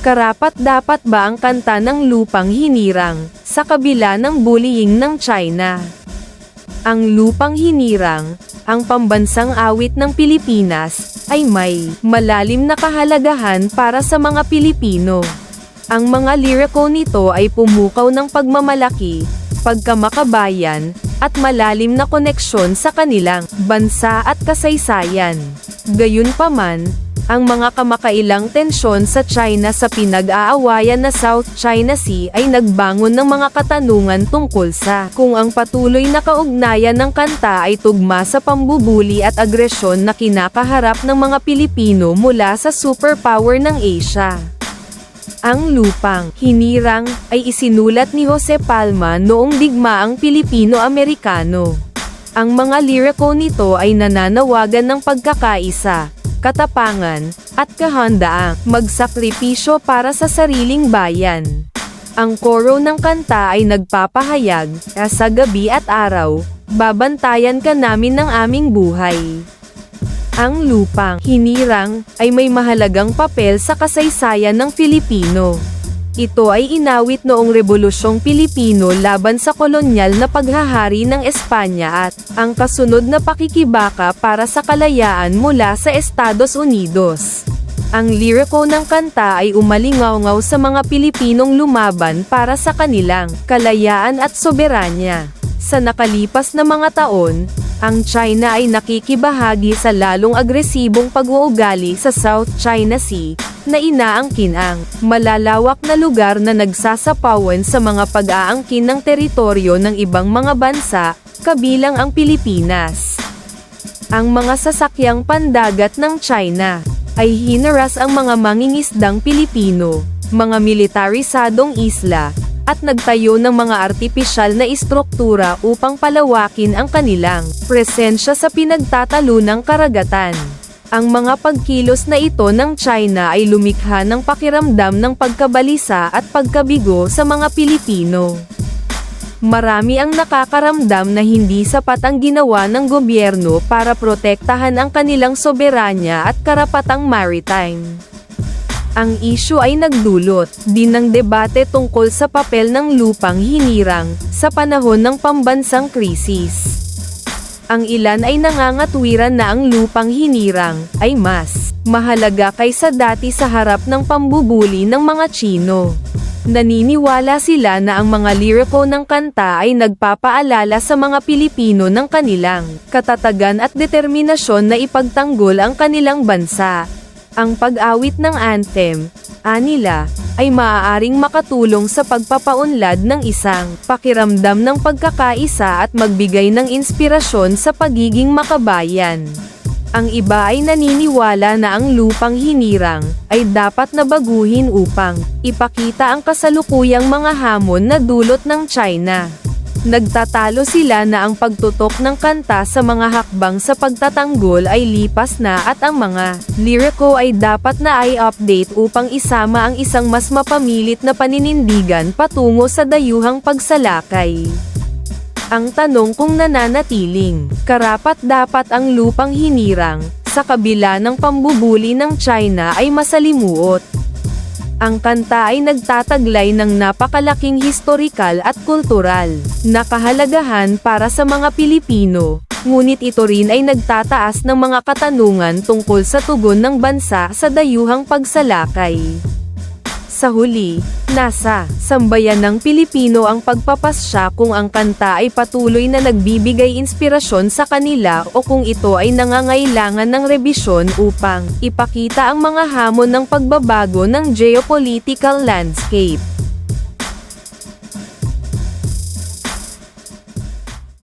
Karapat dapat ba ang kanta ng lupang hinirang, sa kabila ng bullying ng China? Ang lupang hinirang, ang pambansang awit ng Pilipinas, ay may malalim na kahalagahan para sa mga Pilipino. Ang mga liriko nito ay pumukaw ng pagmamalaki, pagkamakabayan, at malalim na koneksyon sa kanilang bansa at kasaysayan. Gayunpaman, ang mga kamakailang tensyon sa China sa pinag-aawayan na South China Sea ay nagbangon ng mga katanungan tungkol sa kung ang patuloy na kaugnayan ng kanta ay tugma sa pambubuli at agresyon na kinakaharap ng mga Pilipino mula sa superpower ng Asia. Ang lupang hinirang ay isinulat ni Jose Palma noong digmaang Pilipino-Amerikano. Ang mga liriko nito ay nananawagan ng pagkakaisa, katapangan, at kahandaang magsakripisyo para sa sariling bayan. Ang koro ng kanta ay nagpapahayag, "Ah, sa gabi at araw, babantayan ka namin ng aming buhay. Ang lupang hinirang ay may mahalagang papel sa kasaysayan ng Filipino. Ito ay inawit noong Rebolusyong Pilipino laban sa kolonyal na paghahari ng Espanya at ang kasunod na pakikibaka para sa kalayaan mula sa Estados Unidos. Ang liriko ng kanta ay umalingaw sa mga Pilipinong lumaban para sa kanilang kalayaan at soberanya. Sa nakalipas na mga taon, ang China ay nakikibahagi sa lalong agresibong pag-uugali sa South China Sea, na inaangkin ang malalawak na lugar na nagsasapawan sa mga pag-aangkin ng teritoryo ng ibang mga bansa, kabilang ang Pilipinas. Ang mga sasakyang pandagat ng China ay hinaras ang mga mangingisdang Pilipino, mga militarisadong isla, at nagtayo ng mga artipisyal na istruktura upang palawakin ang kanilang presensya sa pinagtatalunang karagatan. Ang mga pagkilos na ito ng China ay lumikha ng pakiramdam ng pagkabalisa at pagkabigo sa mga Pilipino. Marami ang nakakaramdam na hindi sapat ang ginawa ng gobyerno para protektahan ang kanilang soberanya at karapatang maritime. Ang isyu ay nagdulot din ng debate tungkol sa papel ng lupang hinirang sa panahon ng pambansang krisis. Ang ilan ay nangangatwiran na ang lupang hinirang ay mas mahalaga kaysa dati sa harap ng pambubuli ng mga Chino. Naniniwala sila na ang mga liriko ng kanta ay nagpapaalala sa mga Pilipino ng kanilang katatagan at determinasyon na ipagtanggol ang kanilang bansa. Ang pag-awit ng anthem, anila, ay maaaring makatulong sa pagpapaunlad ng isang pakiramdam ng pagkakaisa at magbigay ng inspirasyon sa pagiging makabayan. Ang iba ay naniniwala na ang lupang hinirang ay dapat na baguhin upang ipakita ang kasalukuyang mga hamon na dulot ng China. Nagtatalo sila na ang pagtutok ng kanta sa mga hakbang sa pagtatanggol ay lipas na at ang mga liriko ay dapat na ay update upang isama ang isang mas mapamilit na paninindigan patungo sa dayuhang pagsalakay. Ang tanong kung nananatiling, karapat dapat ang lupang hinirang, sa kabila ng pambubuli ng China ay masalimuot. Ang kanta ay nagtataglay ng napakalaking historikal at kultural na kahalagahan para sa mga Pilipino, ngunit ito rin ay nagtataas ng mga katanungan tungkol sa tugon ng bansa sa dayuhang pagsalakay. Sa huli, nasa sambayan ng Pilipino ang pagpapasya kung ang kanta ay patuloy na nagbibigay inspirasyon sa kanila o kung ito ay nangangailangan ng rebisyon upang ipakita ang mga hamon ng pagbabago ng geopolitical landscape.